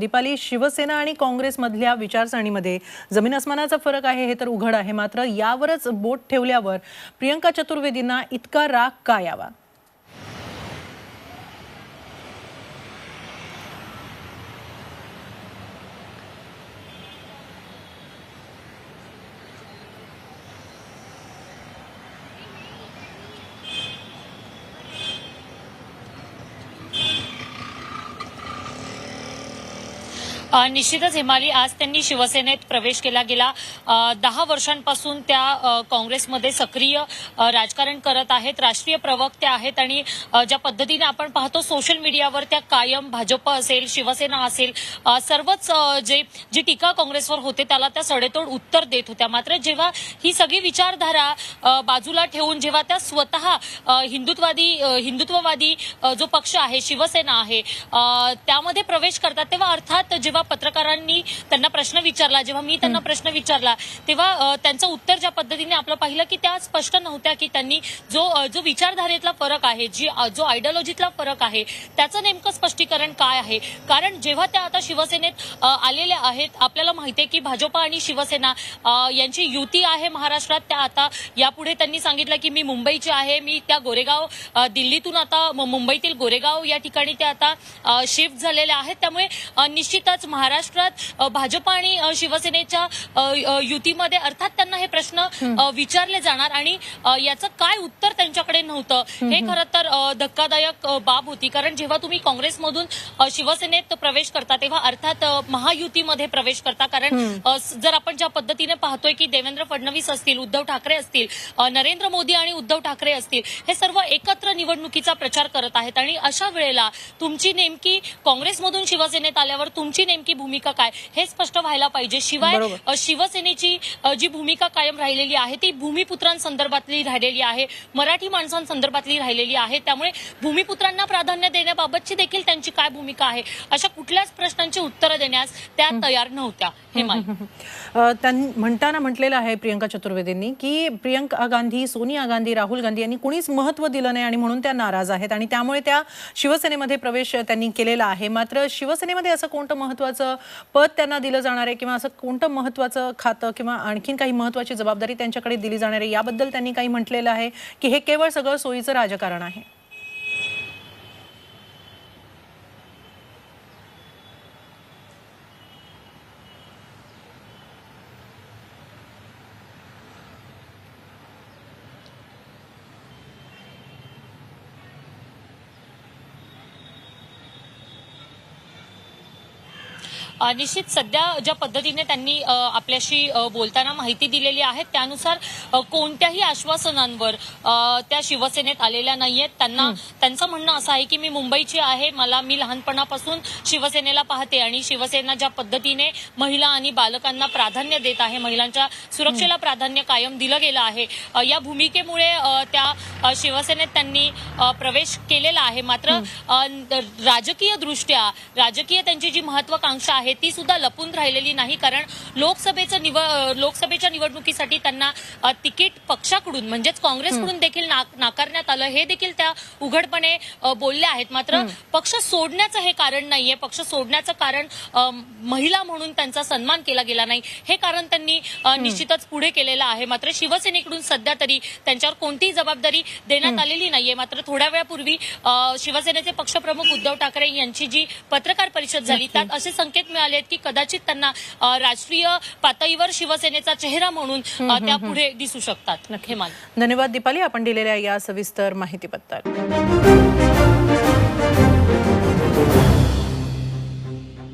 दीपाली शिवसेना आणि काँग्रेसमधल्या विचारसरणीमध्ये जमीन अस्मानाचा फरक आहे हे तर उघड आहे. मात्र यावरच बोट ठेवल्यावर प्रियंका चतुर्वेदींना इतका राग का यावा? निश्चितच हिमाली आज त्यांनी शिवसेनेत प्रवेश केला गेला. दहा वर्षांपासून त्या काँग्रेसमध्ये सक्रिय राजकारण करत आहेत राष्ट्रीय प्रवक्त्या आहेत आणि ज्या पद्धतीने आपण पाहतो सोशल मीडियावर त्या कायम भाजप असेल शिवसेना असेल सर्वच जे जी टीका काँग्रेसवर होते त्याला त्या सडेतोड उत्तर देत होत्या. मात्र जेव्हा ही सगळी विचारधारा बाजूला ठेवून जेव्हा त्या स्वतः हिंदुत्वादी हिंदुत्ववादी हिंदुत्ववादी जो पक्ष आहे शिवसेना आहे त्यामध्ये प्रवेश करतात तेव्हा अर्थात जेव्हा पत्रकारांनी त्यांना प्रश्न विचारला जेव्हा मी त्यांना प्रश्न विचारला तेव्हा त्यांचं उत्तर ज्या पद्धतीने आपलं पाहिलं की त्या स्पष्ट नव्हत्या की त्यांनी जो जो विचारधारेतला फरक आहे जी जो आयडिओलॉजीतला फरक आहे त्याचं नेमकं स्पष्टीकरण काय आहे? कारण जेव्हा त्या आता शिवसेनेत आलेल्या आहेत आपल्याला माहिती आहे की भाजप आणि शिवसेना यांची युती आहे महाराष्ट्रात. त्या आता यापुढे त्यांनी सांगितलं की मी मुंबईची आहे मी त्या गोरेगाव दिल्लीतून आता मुंबईतील गोरेगाव या ठिकाणी ते आता शिफ्ट झालेल्या आहेत. त्यामुळे निश्चितच महाराष्ट्रात भाजप आणि शिवसेनेच्या युतीमध्ये अर्थात त्यांना हे प्रश्न विचारले जाणार आणि याचं काय उत्तर त्यांच्याकडे नव्हतं. हे खरं तर धक्कादायक बाब होती. कारण जेव्हा तुम्ही काँग्रेसमधून शिवसेनेत प्रवेश करता तेव्हा अर्थात महायुतीमध्ये प्रवेश करता. कारण जर आपण ज्या पद्धतीने पाहतोय की देवेंद्र फडणवीस असतील उद्धव ठाकरे असतील नरेंद्र मोदी आणि उद्धव ठाकरे असतील हे सर्व एकत्र निवडणुकीचा प्रचार करत आहेत. आणि अशा वेळेला तुमची नेमकी काँग्रेसमधून शिवसेनेत आल्यावर तुमची नेमकी भूमिका काय? हे स्पष्ट व्हायला पाहिजे. शिवाय शिवसेनेची जी भूमिका कायम राहिलेली आहे ती भूमिपुत्रांसंदर्भातली राहिलेली आहे. मराठी माणसांसंदर्भातली राहिलेली आहे. त्यामुळे भूमिपुत्रांना प्राधान्य देण्याबाबतची देखील त्यांची काय भूमिका आहे? अशा कुठल्याच प्रश्नांची उत्तरं देण्यास त्या तयार नव्हत्या त्यां म्हणताना म्हटलेलं आहे प्रियंका चतुर्वेदींनी की प्रियंका गांधी सोनिया गांधी राहुल गांधी यांनी कुणीच महत्त्व दिलं नाही आणि म्हणून त्या नाराज आहेत. आणि त्यामुळे त्या शिवसेनेमध्ये प्रवेश त्यांनी केलेला आहे. मात्र शिवसेनेमध्ये असं कोणतं महत्वाचं पद त्यांना दिलं जाणार आहे किंवा असं कोणतं महत्वाचं खातं किंवा आणखीन काही महत्वाची जबाबदारी त्यांच्याकडे दिली जाणार आहे याबद्दल त्यांनी काही म्हटलेलं आहे की हे केवळ सगळं सोयीचं राजकारण आहे. निश्चित सध्या ज्या पद्धतीने त्यांनी आपल्याशी बोलताना माहिती दिलेली आहे त्यानुसार कोणत्याही आश्वासनांवर त्या शिवसेनेत आलेल्या नाहीयेत. त्यांना त्यांचं म्हणणं असं आहे की मी मुंबईची आहे मला मी लहानपणापासून शिवसेनेला पाहते आणि शिवसेना ज्या पद्धतीने महिला आणि बालकांना प्राधान्य देत आहे महिलांच्या सुरक्षेला प्राधान्य कायम दिलं गेलं आहे या भूमिकेमुळे त्या शिवसेनेत त्यांनी प्रवेश केलेला आहे. मात्र राजकीय दृष्ट्या राजकीय त्यांची जी महत्वाकांक्षा आहे ती सुद्धा लपून राहिलेली नाही कारण लोकसभेचं निव लोकसभेच्या निवडणुकीसाठी त्यांना तिकीट पक्षाकडून म्हणजेच काँग्रेसकडून देखील नाक- नाकारण्यात आलं. हे देखील त्या उघडपणे बोलल्या आहेत. मात्र पक्ष सोडण्याचं हे कारण नाहीये. पक्ष सोडण्याचं कारण महिला म्हणून त्यांचा सन्मान केला गेला नाही. हे कारण त्यांनी निश्चितच पुढे केलेलं आहे. मात्र शिवसेनेकडून सध्या तरी त्यांच्यावर कोणतीही जबाबदारी देण्यात आलेली नाहीये. मात्र थोड्या वेळापूर्वी शिवसेनेचे पक्षप्रमुख उद्धव ठाकरे यांची जी पत्रकार परिषद झाली त्यात असे संकेत मिळाले आहेत की कदाचित त्यांना राष्ट्रीय पातळीवर शिवसेनेचा चेहरा म्हणून त्या पुढे दिसू शकतात. धन्यवाद दीपाली. आपण दिलेल्या या सविस्तर माहितीबद्दल.